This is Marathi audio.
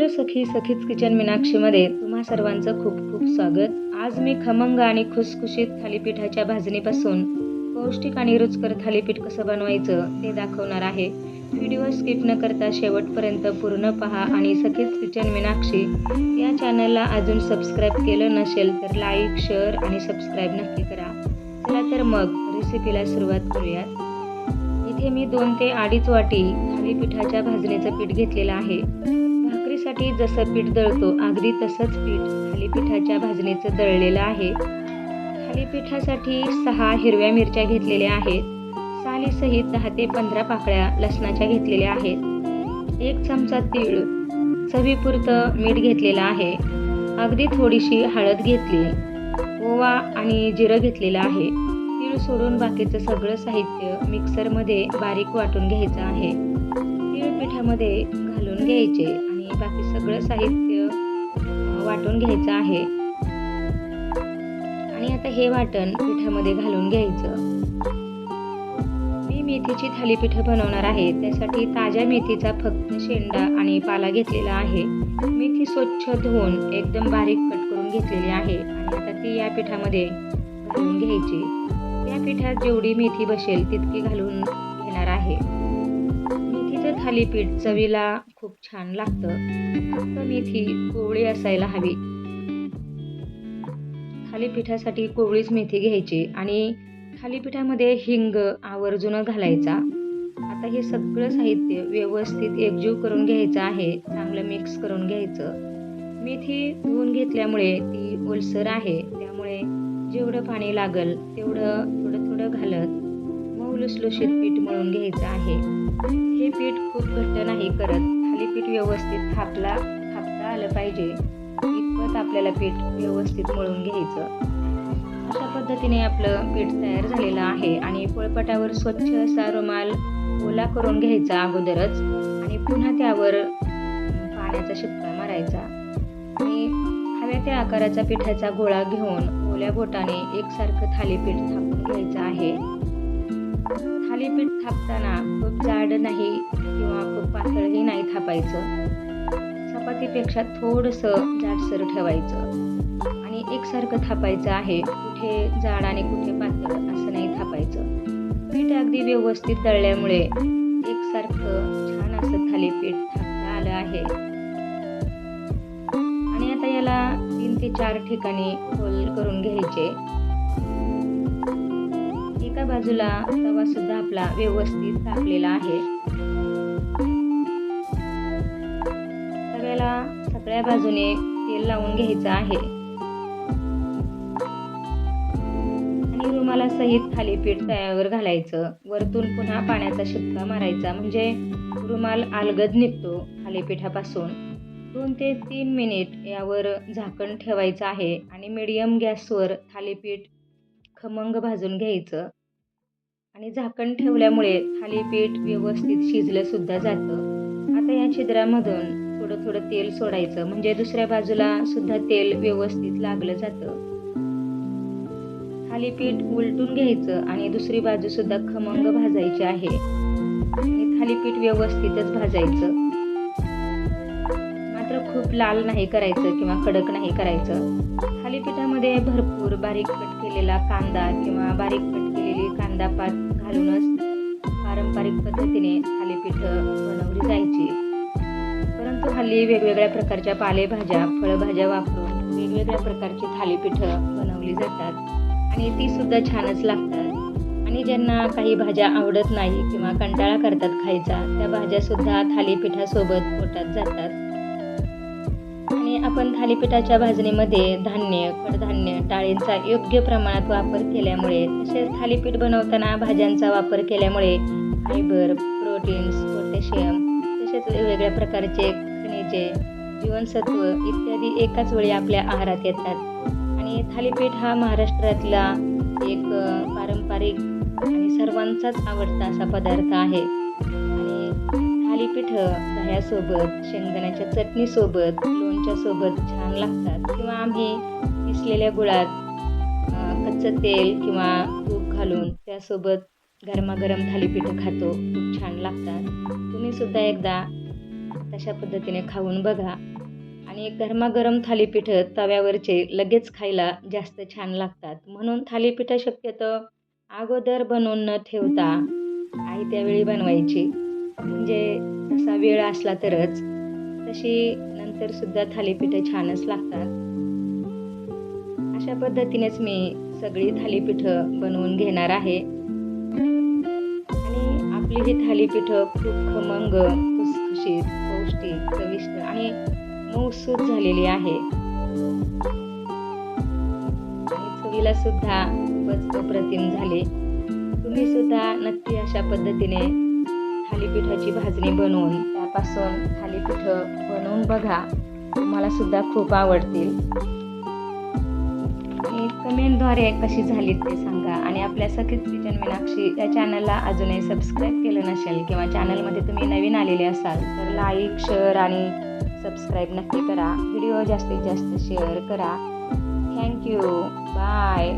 हॅलो सखी सखीच किचन मीनाक्षीमध्ये तुम्हा सर्वांचं खूप खूप स्वागत. आज मी खमंग आणि खुसखुशीत थालीपीठाच्या भाजणीपासून पौष्टिक आणि रुचकर थालीपीठ कसं बनवायचं ते दाखवणार आहे. व्हिडिओ स्किप न करता शेवटपर्यंत पूर्ण पहा आणि सखीच किचन मीनाक्षी या चॅनलला अजून सबस्क्राईब केलं नसेल तर लाईक शेअर आणि सबस्क्राईब नक्की करा. चला तर मग रेसिपीला सुरुवात करूयात. इथे मी दोन ते अडीच वाटी थालीपीठाच्या भाजणीचं पीठ घेतलेलं आहे. भाकरीसाठी जसं पीठ दळतो अगदी तसंच पीठ थालीपीठाच्या भाजणीचं दळलेलं आहे. थालीपीठासाठी सहा हिरव्या मिरच्या घेतलेल्या आहेत. सालीसहित दहा ते पंधरा पाकळ्या लसणाच्या घेतलेल्या आहेत. एक चमचा तीळ चवीपुरतं मीठ घेतलेलं आहे. अगदी थोडीशी हळद घेतली ओवा आणि जिरं घेतलेलं आहे. तीळ सोडून बाकीचं सगळं साहित्य मिक्सरमध्ये बारीक वाटून घ्यायचं आहे. तीळ पिठामध्ये घालून घ्यायचे. आणि बाकी सगळं साहित्य वाटून घ्यायचं आहे. आणि आता हे वाटण पिठामध्ये घालून घ्यायचं. मी मेथीची थालीपीठं बनवणार आहे. त्यासाठी ताज्या मेथीचा फक्त शेंडा आणि पाला घेतलेला आहे. मेथी स्वच्छ धुवून एकदम बारीक कट करून घेतलेली आहे. आणि आता ती या पिठामध्ये घालून घ्यायची. या पिठात जेवढी मेथी बसेल तितकी घालून घेणार आहे. थालीपीठ चवीला खूप छान लागतं. फक्त मेथी कोवळी असायला हवी. थालीपीठासाठी कोवळीच मेथी घ्यायची आणि थालीपीठामध्ये हिंग आवर्जून घालायचा. आता हे सगळं साहित्य व्यवस्थित एकजीव करून घ्यायचं आहे. चांगलं मिक्स करून घ्यायचं. मेथी धुवून घेतल्यामुळे ती ओलसर आहे. त्यामुळे जेवढं पाणी लागल तेवढं थोडं थोडं घालत लुसलुशीत पीठ मळून घ्यायचं आहे. हे पीठ खूप घट्ट नाही करत. थालीपीठ व्यवस्थित थापला थापता आलं पाहिजे. इतपत आपल्याला पीठ व्यवस्थित मळून घ्यायचं. अशा पद्धतीने आपलं पीठ तयार झालेलं आहे आणि पोळपाटावर स्वच्छ असा रुमाल ओला करून घ्यायचा अगोदरच आणि पुन्हा त्यावर पाण्याचा शिपका मारायचा. आणि हव्या त्या आकाराचा पिठाचा गोळा घेऊन ओल्या बोटाने एकसारखं थालीपीठ थापून घ्यायचं आहे. थालीपीठ थापताना खूप जाड नाही किंवा खूप पातळही नाही थापायचं. चपातीपेक्षा थोडंसं जाडसर ठेवायचं. आणि एकसारखं थापायचं आहे कुठे जाड आणि कुठे पातळ असं नाही थापायचं. पीठ अगदी व्यवस्थित तळल्यामुळे एकसारखं छान असं थालीपीठ थापता आलं आहे. आणि आता याला तीन ते चार ठिकाणी होल करून घ्यायचे. बाजूला तवा सुद्धा आपला व्यवस्थित तापलेला आहे. तव्याला सगळ्या बाजूने तेल लावून घ्यायचं आहे. आणि रुमाला सहित थालीपीठ तव्यावर घालायचं. वरतून पुन्हा पाण्याचा शिपका मारायचा. म्हणजे रुमाल अलगद निघतो थालीपीठापासून. दोन ते तीन मिनिट यावर झाकण ठेवायचं आहे. आणि मीडियम गॅसवर थालीपीठ खमंग भाजून घ्यायचं. आणि झाकण ठेवल्यामुळे थालीपीठ व्यवस्थित शिजलं सुद्धा जातं. आता या छिद्रामधून थोडं थोडं तेल सोडायचं. म्हणजे दुसऱ्या बाजूला सुद्धा तेल व्यवस्थित लागलं जातं. थालीपीठ उलटून घ्यायचं आणि दुसरी बाजू सुद्धा खमंग भाजायची आहे. आणि थालीपीठ व्यवस्थितच भाजायचं. मात्र खूप लाल नाही करायचं किंवा कडक नाही करायचं. थालीपीठामध्ये भरपूर बारीक कट केलेला कांदा किंवा बारीक कट केलेली कांदा पात घालूनच पारंपरिक पद्धतीने थालीपीठ बनवली जायची. परंतु हल्ली वेगवेगळ्या प्रकारच्या पालेभाज्या फळभाज्या वापरून वेगवेगळ्या प्रकारची थालीपीठं बनवली जातात आणि ती सुद्धा छानच लागतात. आणि ज्यांना काही भाज्या आवडत नाही किंवा कंटाळा करतात खायचा त्या भाज्यासुद्धा थालीपीठासोबत पोटात जातात. आणि आपण थालीपीठाच्या भाजणीमध्ये धान्य कडधान्य डाळींचा योग्य प्रमाणात वापर केल्यामुळे तसेच थालीपीठ बनवताना भाज्यांचा वापर केल्यामुळे फायबर प्रोटीन्स पोटॅशियम तसेच वेगवेगळ्या प्रकारचे खनिजे जीवनसत्व इत्यादी एकाच वेळी आपल्या आहारात येतात. आणि थालीपीठ हा महाराष्ट्रातला एक पारंपरिक आणि सर्वांचाच आवडता असा पदार्थ आहे. आणि थालीपीठ दह्यासोबत शेंगदाण्याच्या चटणीसोबत लोणच्यासोबत छान लागतात. किंवा आम्ही किसलेल्या गुळात कच्चं तेल किंवा तूप घालून त्यासोबत गरमागरम थालीपीठं खातो. खूप छान लागतात. तुम्ही सुद्धा एकदा तशा पद्धतीने खाऊन बघा. आणि गरमागरम थालीपीठं तव्यावरचे लगेच खायला जास्त छान लागतात. म्हणून थालीपीठं शक्यतो अगोदर बनवून न ठेवता आई त्यावेळी बनवायची. म्हणजे तसा वेळ असला तरच तशी नंतरसुद्धा थालीपीठं छानच लागतात. अशा पद्धतीनेच मी सगळी थालीपीठं बनवून घेणार आहे. आणि आपली ही थालीपीठं खूप खमंग खुसखुशीत पौष्टिक चविष्ट आणि मऊसूत झालेली आहे. चवीला सुद्धा खूपच अप्रतिम झाली. तुम्ही सुद्धा नक्की अशा पद्धतीने थालीपीठाची भाजणी बनवून त्यापासून थालीपीठं बनवून बघा. तुम्हाला सुद्धा खूप आवडतील. आणि कमेंटद्वारे कशी झाली ते सांगा. आणि आपल्या सखीत किचन मीनाक्षी या चॅनलला अजूनही सबस्क्राईब केलं नसेल किंवा चॅनलमध्ये तुम्ही नवीन आलेले असाल तर लाईक शेअर आणि सबस्क्राईब नक्की करा. व्हिडिओ जास्तीत जास्त शेअर करा. Thank you bye